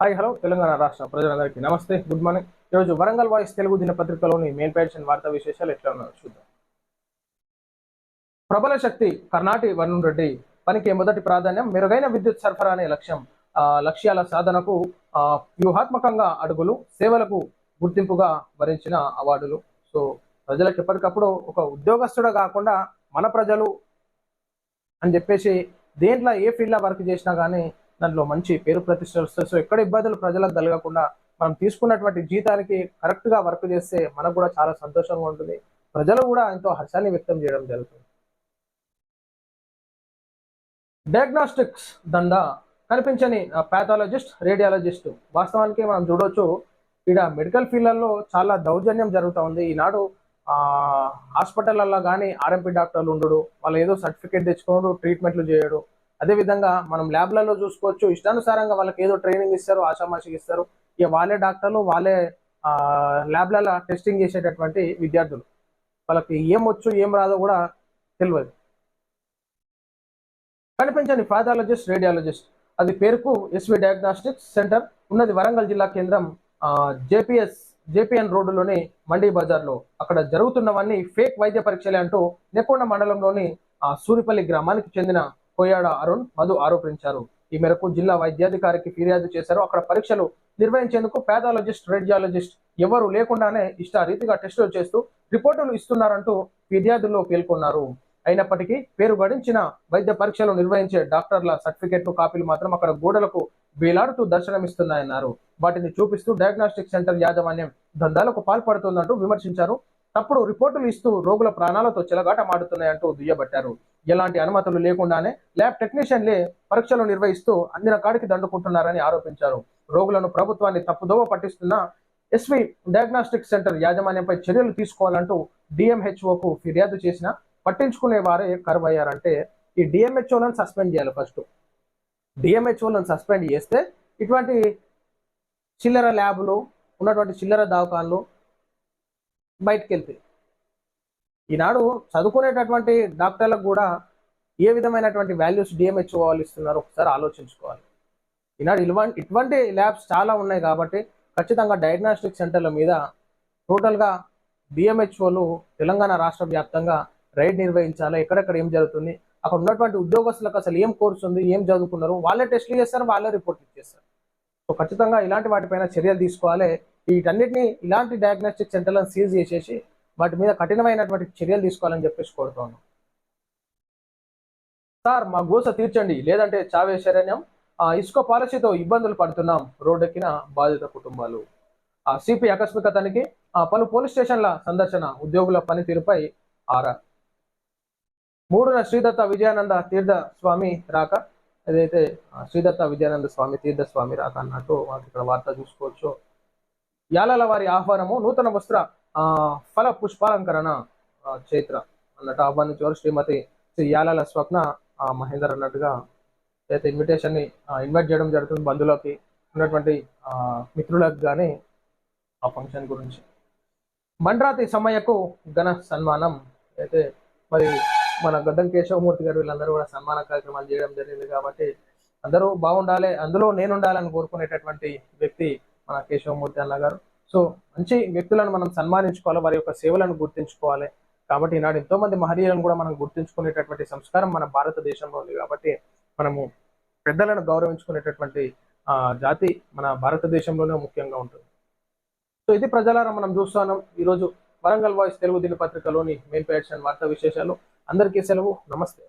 Hi hello Telangana రాష్ట్ర ప్రజలందరికీ నమస్తే గుడ్ మార్నింగ్. ఈరోజు వరంగల్ వాయిస్ తెలుగు దినపత్రికలోని మెయిన్ పేజ్ వార్తా విశేషాలు ఎట్లా ఉన్నాయో చూద్దాం. ప్రబల శక్తి కర్ణాటి వరుణ్ రెడ్డి పనికి మొదటి ప్రాధాన్యం మెరుగైన విద్యుత్ సరఫరా అనే లక్ష్యం. లక్ష్యాల సాధనకు వ్యూహాత్మకంగా అడుగులు సేవలకు గుర్తింపుగా భరించిన అవార్డులు. సో ప్రజలకు ఎప్పటికప్పుడు ఒక ఉద్యోగస్తుడు కాకుండా మన ప్రజలు అని చెప్పేసి దేంట్లో ఏ ఫీల్డ్లో వర్క్ చేసినా కానీ దాంట్లో మంచి పేరు ప్రతిష్టలు వస్తాయి. సో ఎక్కడ ఇబ్బందులు ప్రజలకు కలగకుండా మనం తీసుకున్నటువంటి జీతానికి కరెక్ట్గా వర్క్ చేస్తే మనకు కూడా చాలా సంతోషంగా ఉంటుంది. ప్రజలు కూడా ఎంతో హర్షాన్ని వ్యక్తం చేయడం జరుగుతుంది. డయాగ్నాస్టిక్స్ దందా. కనిపించని పాథాలజిస్ట్ రేడియాలజిస్ట్ వాస్తవానికి మనం చూడొచ్చు ఇక్కడ మెడికల్ ఫీల్డ్లలో చాలా దౌర్జన్యం జరుగుతూ ఉంది. ఈనాడు హాస్పిటల్లో కానీ ఆర్ఎంపీ డాక్టర్లు ఉండడు వాళ్ళు ఏదో సర్టిఫికేట్ తెచ్చుకోడు ట్రీట్మెంట్లు చేయడు. అదేవిధంగా మనం ల్యాబ్లలో చూసుకోవచ్చు. ఇష్టానుసారంగా వాళ్ళకి ఏదో ట్రైనింగ్ ఇస్తారు ఆషామాషికి ఇస్తారు. ఇక వాళ్ళే డాక్టర్లు వాళ్ళే ల్యాబ్లలో టెస్టింగ్ చేసేటటువంటి విద్యార్థులు. వాళ్ళకి ఏం వచ్చు ఏం రాదో కూడా తెలియదు కనిపించని పాథాలజిస్ట్ రేడియాలజిస్ట్. అది పేరుకు ఎస్వి డయాగ్నాస్టిక్స్ సెంటర్. ఉన్నది వరంగల్ జిల్లా కేంద్రం జేపీఎస్ జేపీఎన్ రోడ్డులోని మండీ బజార్లో. అక్కడ జరుగుతున్నవన్నీ ఫేక్ వైద్య పరీక్షలే అంటూ నెక్కొండ మండలంలోని సూరిపల్లి గ్రామానికి చెందిన కోయాడ అరుణ్ మధు ఆరోపించారు. ఈ మేరకు జిల్లా వైద్యాధికారికి ఫిర్యాదు చేశారు. అక్కడ పరీక్షలు నిర్వహించేందుకు పాథాలజిస్ట్ రేడియాలజిస్ట్ ఎవరు లేకుండానే ఇష్టారీతిగా టెస్టులు చేస్తూ రిపోర్టులు ఇస్తున్నారంటూ ఫిర్యాదుల్లో పేర్కొన్నారు. అయినప్పటికీ పేరు గడించిన వైద్య పరీక్షలు నిర్వహించే డాక్టర్ల సర్టిఫికెట్లు కాపీలు మాత్రం అక్కడ గోడలకు వేలాడుతూ దర్శనమిస్తున్నాయన్నారు. వాటిని చూపిస్తూ డయాగ్నాస్టిక్ సెంటర్ యాజమాన్యం దందాలకు పాల్పడుతుందంటూ విమర్శించారు. తప్పుడు రిపోర్టులు ఇస్తూ రోగుల ప్రాణాలతో చెలగాటమాడుతున్నాయంటూ దుయ్యబట్టారు. ఎలాంటి అనుమతులు లేకుండానే ల్యాబ్ టెక్నీషియన్లే పరీక్షలు నిర్వహిస్తూ అన్ని రకాడికి దండుకుంటున్నారని ఆరోపించారు. రోగులను ప్రభుత్వాన్ని తప్పుదోవ పట్టిస్తున్న ఎస్వి డయాగ్నాస్టిక్ సెంటర్ యాజమాన్యంపై చర్యలు తీసుకోవాలంటూ డిఎంహెచ్ఓకు ఫిర్యాదు చేసిన పట్టించుకునే వారే కరువయ్యారంటే ఈ డిఎంహెచ్ఓలను సస్పెండ్ చేయాలి ఫస్ట్. డిఎంహెచ్ఓలను సస్పెండ్ చేస్తే ఇటువంటి చిల్లర ల్యాబులు ఉన్నటువంటి చిల్లర దవాఖాన్లు బయటకు వెళ్తాయి ఈనాడు చదువుకునేటటువంటి డాక్టర్లకు కూడా ఏ విధమైనటువంటి వాల్యూస్ డిఎంహెచ్ఓ వాళ్ళు ఇస్తున్నారో ఒకసారి ఆలోచించుకోవాలి. ఈనాడు ఇటువంటి ఇటువంటి ల్యాబ్స్ చాలా ఉన్నాయి కాబట్టి ఖచ్చితంగా డయాగ్నాస్టిక్ సెంటర్ల మీద టోటల్గా డిఎంహెచ్ఓలు తెలంగాణ రాష్ట్ర వ్యాప్తంగా రైడ్ నిర్వహించాలి ఎక్కడెక్కడ ఏం జరుగుతుంది అక్కడ ఉన్నటువంటి ఉద్యోగస్తులకు అసలు ఏం కోర్స్ ఉంది ఏం చదువుకున్నారు వాళ్ళే టెస్ట్లు చేస్తారు వాళ్ళే రిపోర్ట్ ఇచ్చేస్తారు. సో ఖచ్చితంగా ఇలాంటి వాటిపైన చర్యలు తీసుకోవాలి. వీటన్నిటిని ఇలాంటి డయాగ్నోస్టిక్ సెంటర్లను సీజ్ చేసేసి వాటి మీద కఠినమైనటువంటి చర్యలు తీసుకోవాలని చెప్పేసి కోరుతున్నాను సార్ మా గోస తీర్చండి. లేదంటే చావే శరణ్యం ఆ ఇసుక పాలసీతో ఇబ్బందులు పడుతున్నాం. రోడ్డెక్కిన బాధిత కుటుంబాలు. ఆ సిపి ఆకస్మిక తనిఖీ ఆ పలు పోలీస్ స్టేషన్ల సందర్శన ఉద్యోగుల పనితీరుపై ఆరా. మూడున శ్రీదత్త విజయానంద తీర్థ స్వామి రాక. ఏదైతే శ్రీదత్త విజయానంద స్వామి తీర్థ స్వామి రాక అన్నట్టు మనకి ఇక్కడ వార్త చూసుకోవచ్చు. యాలల వారి ఆహ్వానము నూతన వస్త్ర ఆ, ఫల పుష్పాలంకరణ చైత్ర అన్నట్టు ఆహ్వానించేవారు శ్రీమతి శ్రీ యాలల స్వప్న ఆ, మహేందర్ అన్నట్టుగా అయితే ఇన్విటేషన్ని ఇన్వైట్ చేయడం జరుగుతుంది బంధువులకి ఉన్నటువంటి ఆ, మిత్రులకు కానీ ఆ ఫంక్షన్ గురించి. మండ్రాతి సమయకు ఘన సన్మానం. అయితే మరి మన గడ్డం కేశవమూర్తి గారు వీళ్ళందరూ కూడా సన్మాన కార్యక్రమాలు చేయడం జరిగింది కాబట్టి అందరూ బాగుండాలి అందులో నేను ఉండాలని కోరుకునేటటువంటి వ్యక్తి మన కేశవమూర్తి అన్న గారు. సో మంచి వ్యక్తులను మనం సన్మానించుకోవాలి వారి యొక్క సేవలను గుర్తించుకోవాలి. కాబట్టి ఈనాడు ఎంతో మంది మహనీయులను కూడా మనం గుర్తించుకునేటటువంటి సంస్కారం మన భారతదేశంలో ఉంది. కాబట్టి మనము పెద్దలను గౌరవించుకునేటటువంటి ఆ, జాతి మన భారతదేశంలోనే ముఖ్యంగా ఉంటుంది. సో ఇది ప్రజలారా మనం చూస్తున్నాం. ఈరోజు వరంగల్ వాయిస్ తెలుగు దినపత్రికలోని మెయిన్ పేజ్ అండ్ వార్తా విశేషాలు. అందరికీ సెలవు. నమస్తే.